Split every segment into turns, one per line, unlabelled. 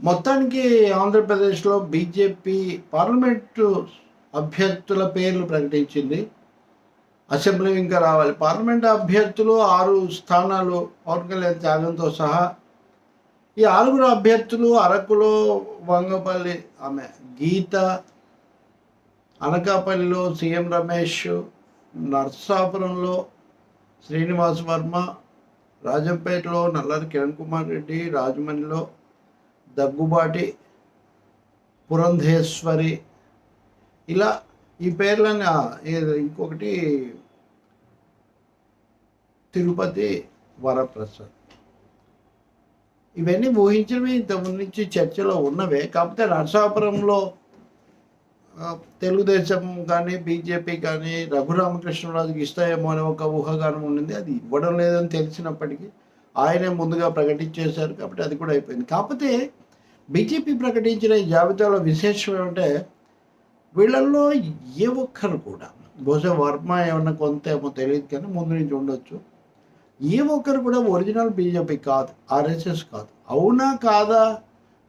మొత్తానికి ఆంధ్రప్రదేశ్లో BJP parliament అభ్యర్థుల పేర్లు ప్రకటించింది. అసెంబ్లీ ఇంకా రావాలి. పార్లమెంట్ అభ్యర్థులు ఆరు స్థానాలు పవన్ కళ్యాణ్ త్యాగంతో సహా ఈ ఆరుగురు అభ్యర్థులు అరకులో వంగపల్లి ఆమె గీత అనకాపల్లిలో సీఎం రమేష్ నర్సాపురంలో శ్రీనివాస్ వర్మ రాజంపేటలో నల్లరి కిరణ్ కుమార్ రెడ్డి రాజమండ్రిలో దగ్గుబాటి పురంధేశ్వరి ఇలా ఈ పేర్లంగా ఇంకొకటి తిరుపతి వరప్రసాద్. ఇవన్నీ ఊహించడమే ఇంతకుముందు నుంచి చర్చలో ఉన్నవే. కాకపోతే నరసాపురంలో తెలుగుదేశం కానీ బీజేపీ కానీ రఘురామకృష్ణరాజుకి ఇస్తాయేమో అనే ఒక ఊహాగానం ఉండింది. అది ఇవ్వడం లేదని తెలిసినప్పటికీ ఆయనే ముందుగా ప్రకటించేశారు కాబట్టి అది కూడా అయిపోయింది. కాకపోతే బీజేపీ ప్రకటించిన ఈ జాబితాలో విశేషం ఏమంటే వీళ్ళల్లో ఏ ఒక్కరు కూడా బహుశా వర్మ ఏమన్నా కొంత ఏమో తెలియదు కానీ ముందు నుంచి ఉండొచ్చు. ఏ ఒక్కరు కూడా ఒరిజినల్ బీజేపీ కాదు ఆర్ఎస్ఎస్ కాదు. అవునా కాదా?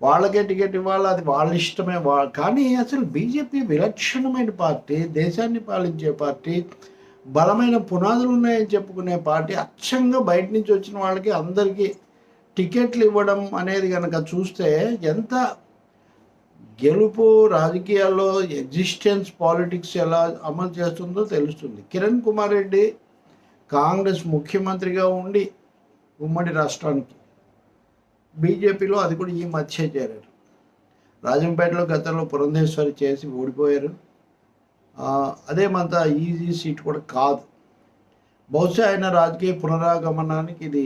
వాళ్ళకే టికెట్ ఇవ్వాలి? అది వాళ్ళ ఇష్టమే. వా కానీ అసలు బీజేపీ విలక్షణమైన పార్టీ దేశాన్ని పాలించే పార్టీ బలమైన పునాదులు ఉన్నాయని చెప్పుకునే పార్టీ అచ్చంగా బయట నుంచి వచ్చిన వాళ్ళకి అందరికీ టికెట్లు ఇవ్వడం అనేది కనుక చూస్తే ఎంత గెలుపు రాజకీయాల్లో ఎగ్జిస్టెన్స్ పాలిటిక్స్ ఎలా అమలు చేస్తుందో తెలుస్తుంది. కిరణ్ కుమార్ రెడ్డి కాంగ్రెస్ ముఖ్యమంత్రిగా ఉండి ఉమ్మడి రాష్ట్రానికి బీజేపీలో అది కూడా ఈ మధ్య చేరారు. రాజంపేటలో గతంలో పురంధేశ్వరి చేసి ఓడిపోయారు. అదేమంత ఈజీ సీట్ కూడా కాదు. బహుశా ఆయన రాజకీయ పునరాగమనానికి ఇది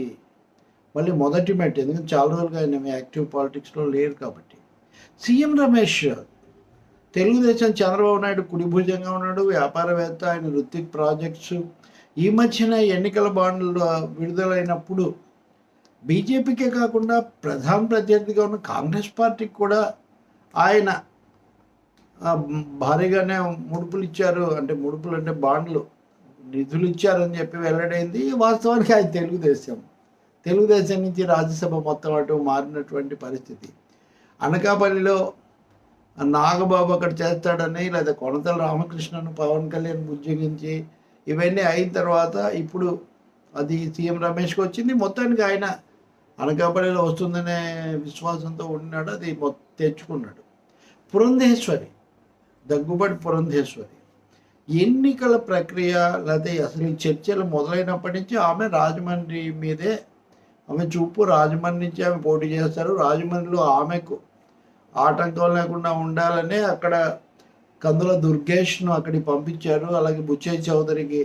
మళ్ళీ మొదటి మెట్ ఎందుకంటే చాలా రోజులుగా ఆయన యాక్టివ్ పాలిటిక్స్లో లేరు కాబట్టి. సీఎం రమేష్ తెలుగుదేశం చంద్రబాబు నాయుడు కుడిభుజంగా ఉన్నాడు. వ్యాపారవేత్త ఆయన రుత్విక్ ప్రాజెక్ట్స్. ఈ మధ్యన ఎన్నికల బాండ్లు విడుదలైనప్పుడు బీజేపీకే కాకుండా ప్రధాన ప్రత్యర్థిగా ఉన్న కాంగ్రెస్ పార్టీకి కూడా ఆయన భారీగానే ముడుపులు ఇచ్చారు. అంటే ముడుపులు అంటే బాండ్లు. నిధులు ఇచ్చారని చెప్పి వెల్లడైంది. వాస్తవానికి అది తెలుగుదేశం. తెలుగుదేశం నుంచి రాజ్యసభ మొత్తం అటు మారినటువంటి పరిస్థితి. అనకాపల్లిలో నాగబాబు అక్కడ చేస్తాడని లేదా కొనతల రామకృష్ణను పవన్ కళ్యాణ్ ఉద్యోగించి ఇవన్నీ అయిన తర్వాత ఇప్పుడు అది సీఎం రమేష్కి వచ్చింది. మొత్తానికి ఆయన అనకాపల్లిలో వస్తుందనే విశ్వాసంతో ఉన్నాడు. అది తెచ్చుకున్నాడు. పురంధేశ్వరి దగ్గుబడి పురంధేశ్వరి. ఎన్నికల ప్రక్రియ లేకపోతే అసలు ఈ చర్చలు మొదలైనప్పటి నుంచి ఆమె రాజమండ్రి మీదే ఆమె చూపు రాజమండ్రి నుంచి ఆమె పోటీ చేస్తారు. రాజమండ్రిలో ఆమెకు ఆటంకం లేకుండా ఉండాలని అక్కడ కందుల దుర్గేష్ను అక్కడికి పంపించారు. అలాగే బుచ్చయ్య చౌదరికి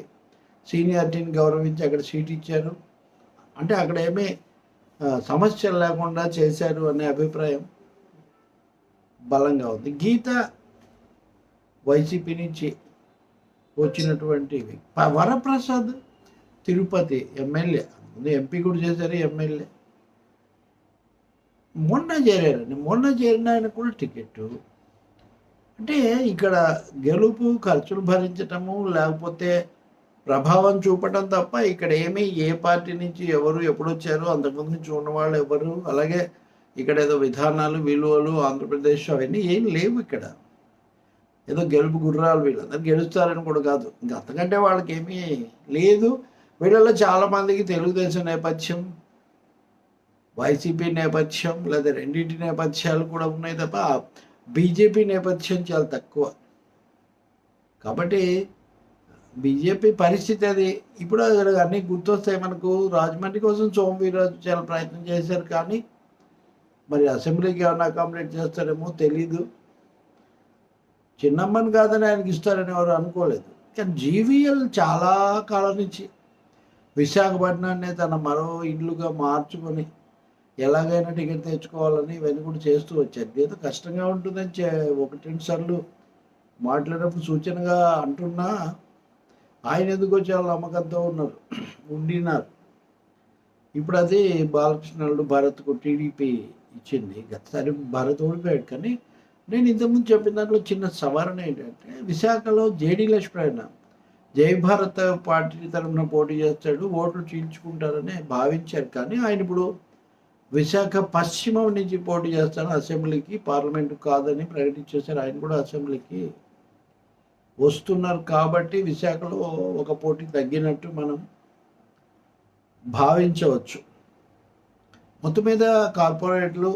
సీనియారిటీని గౌరవించి అక్కడ సీట్ ఇచ్చారు. అంటే అక్కడ ఏమీ సమస్యలు లేకుండా చేశారు అనే అభిప్రాయం బలంగా ఉంది. గీత వైసీపీ నుంచి వచ్చినటువంటి వరప్రసాద్ తిరుపతి ఎమ్మెల్యే ముందు ఎంపీ కూడా చేశారు ఎమ్మెల్యే. మొన్న చేరారండి. మొన్న చేరిన ఆయన కూడా టికెట్ అంటే ఇక్కడ గెలుపు ఖర్చులు భరించటము లేకపోతే ప్రభావం చూపటం తప్ప ఇక్కడ ఏమీ ఏ పార్టీ నుంచి ఎవరు ఎప్పుడు వచ్చారు అంతకుముందు నుంచి ఉన్నవాళ్ళు ఎవరు అలాగే ఇక్కడ ఏదో విధానాలు విలువలు ఆంధ్రప్రదేశ్ అవన్నీ ఏం లేవు ఇక్కడ. ఏదో గెలుపు గుర్రాలు వీళ్ళందరూ గెలుస్తారని కూడా కాదు. ఇంకా అంతకంటే వాళ్ళకి ఏమీ లేదు. వీళ్ళలో చాలామందికి తెలుగుదేశం నేపథ్యం వైసీపీ నేపథ్యం లేదా రెండింటి నేపథ్యాలు కూడా ఉన్నాయి తప్ప బీజేపీ నేపథ్యం చాలా తక్కువ. కాబట్టి బీజేపీ పరిస్థితి అది. ఇప్పుడు అక్కడ అన్నీ గుర్తొస్తాయి మనకు. రాజమండ్రి కోసం సోమవీరాజు చాలా ప్రయత్నం చేశారు కానీ మరి అసెంబ్లీకి ఏమైనా అకామిడేట్ చేస్తారేమో తెలీదు. చిన్నమ్మని కాదని ఆయనకి ఇస్తారని ఎవరు అనుకోలేదు. కానీ జీవీఎల్ చాలా కాలం నుంచి విశాఖపట్నాన్ని తన మరో ఇల్లుగా మార్చుకొని ఎలాగైనా టికెట్ తెచ్చుకోవాలని ఇవన్నీ కూడా చేస్తూ వచ్చారు. ఏదో కష్టంగా ఉంటుందని చే- ఒకటి రెండు సార్లు మాట్లాడినప్పుడు సూచనగా అంటున్నా ఆయన ఎందుకో వాళ్ళు నమ్మకంతో ఉన్నారు? ఉండినారు. ఇప్పుడు అది బాలకృష్ణుడు భరత్కు టీడీపీ ఇచ్చింది. గతసారి భరత్ ఓడిపోయాడు. కానీ నేను ఇంతకుముందు చెప్పిన దాంట్లో చిన్న సవరణ ఏంటంటే విశాఖలో జేడీ లక్ష్మణ జై భారత్ పార్టీ తరఫున పోటీ చేస్తాడు ఓట్లు చీల్చుకుంటారని భావించారు. కానీ ఆయన ఇప్పుడు విశాఖ పశ్చిమం నుంచి పోటీ చేస్తాను అసెంబ్లీకి పార్లమెంట్ కాదని ప్రకటించేశారు. ఆయన కూడా అసెంబ్లీకి వస్తున్నారు కాబట్టి విశాఖలో ఒక పోటీ తగ్గినట్టు మనం భావించవచ్చు. మొత్తం మీద కార్పొరేట్లు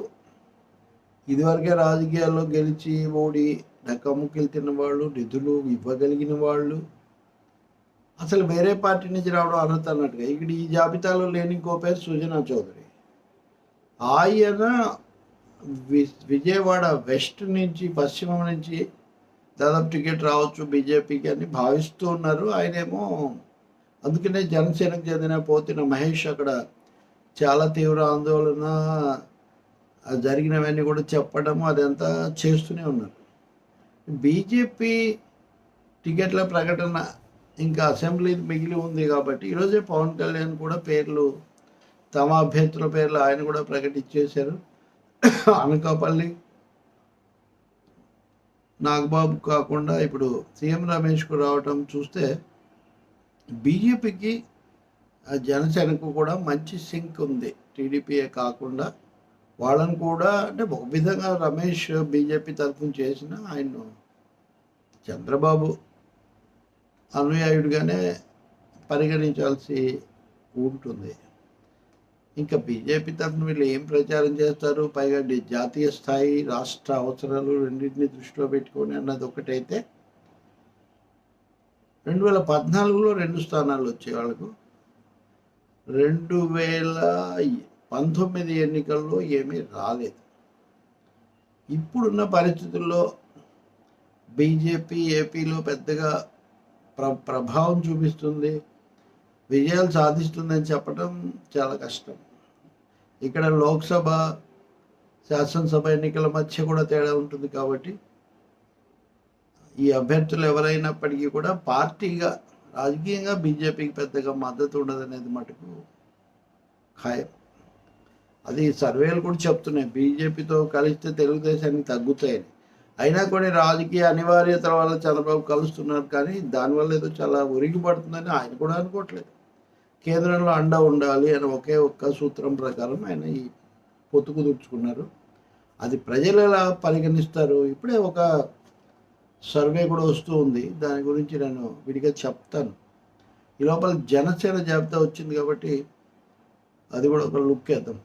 ఇదివరకే రాజకీయాల్లో గెలిచి ఓడి డక్కముక్కలు తిన్నవాళ్ళు నిధులు ఇవ్వగలిగిన వాళ్ళు. అసలు వేరే పార్టీ నుంచి రావడం అర్హత అన్నట్టుగా. ఇక్కడ ఈ జాబితాలో లేని ఇంకో పేరు సుజనా చౌదరి. ఆయన వి- విజయవాడ వెస్ట్ నుంచి పశ్చిమం నుంచి దాదాపు టికెట్ రావచ్చు బీజేపీకి అని భావిస్తూ ఉన్నారు. ఆయనేమో అందుకనే జనసేనకు చెందిన పోతిన మహేష్ అక్కడ చాలా తీవ్ర ఆందోళన జరిగినవన్నీ కూడా చెప్పడము అదంతా చేస్తూనే ఉన్నారు. బీజేపీ టికెట్ల ప్రకటన ఇంకా అసెంబ్లీ మిగిలి ఉంది కాబట్టి ఈరోజే పవన్ కళ్యాణ్ కూడా పేర్లు తమ అభ్యర్థుల పేర్లు ఆయన కూడా ప్రకటించేశారు. అనకాపల్లి నాగబాబు కాకుండా ఇప్పుడు సీఎం రమేష్కు రావటం చూస్తే బీజేపీకి జనసేనకు కూడా మంచి సింక్ ఉంది. టీడీపీయే కాకుండా వాళ్ళని కూడా అంటే ఒక విధంగా రమేష్ బీజేపీ తరఫున చేసిన ఆయన చంద్రబాబు అనుయాయుడిగానే పరిగణించాల్సి ఉంటుంది. ఇంకా బీజేపీ తరఫున వీళ్ళు ఏం ప్రచారం చేస్తారు? పైగా జాతీయ స్థాయి రాష్ట్ర అవసరాలు రెండింటిని దృష్టిలో పెట్టుకొని అన్నది ఒకటైతే రెండు వేల పద్నాలుగులో రెండు స్థానాలు వచ్చాయి వాళ్ళకు. రెండు వేల పంతొమ్మిది ఎన్నికల్లో ఏమీ రాలేదు. ఇప్పుడున్న పరిస్థితుల్లో బీజేపీ ఏపీలో పెద్దగా ప్ర ప్రభావం చూపిస్తుంది. విజయాలు సాధిస్తుందని చెప్పడం చాలా కష్టం. ఇక్కడ లోక్సభ శాసనసభ ఎన్నికల మధ్య కూడా తేడా ఉంటుంది కాబట్టి ఈ అభ్యర్థులు ఎవరైనప్పటికీ కూడా పార్టీగా రాజకీయంగా బీజేపీకి పెద్దగా మద్దతు ఉండదనేది మటుకు ఖాయం. అది సర్వేలు కూడా చెప్తున్నాయి. బీజేపీతో కలిస్తే తెలుగుదేశానికి తగ్గుతాయని. అయినా కొన్ని రాజకీయ అనివార్యతల వల్ల చంద్రబాబు కలుస్తున్నారు కానీ దానివల్ల ఏదో చాలా ఉరిగి పడుతుందని ఆయన కూడా అనుకోవట్లేదు. కేంద్రంలో అండ ఉండాలి అని ఒకే ఒక్క సూత్రం ప్రకారం ఆయన ఈ పొత్తుకు కుదుర్చుకున్నారు అది ప్రజలు ఎలా పరిగణిస్తారు? ఇప్పుడే ఒక సర్వే కూడా వస్తూ ఉంది. దాని గురించి నేను విడిగా చెప్తాను. ఈ లోపల జనసేన జాబితా వచ్చింది కాబట్టి అది కూడా ఒక లుక్ వేద్దాం.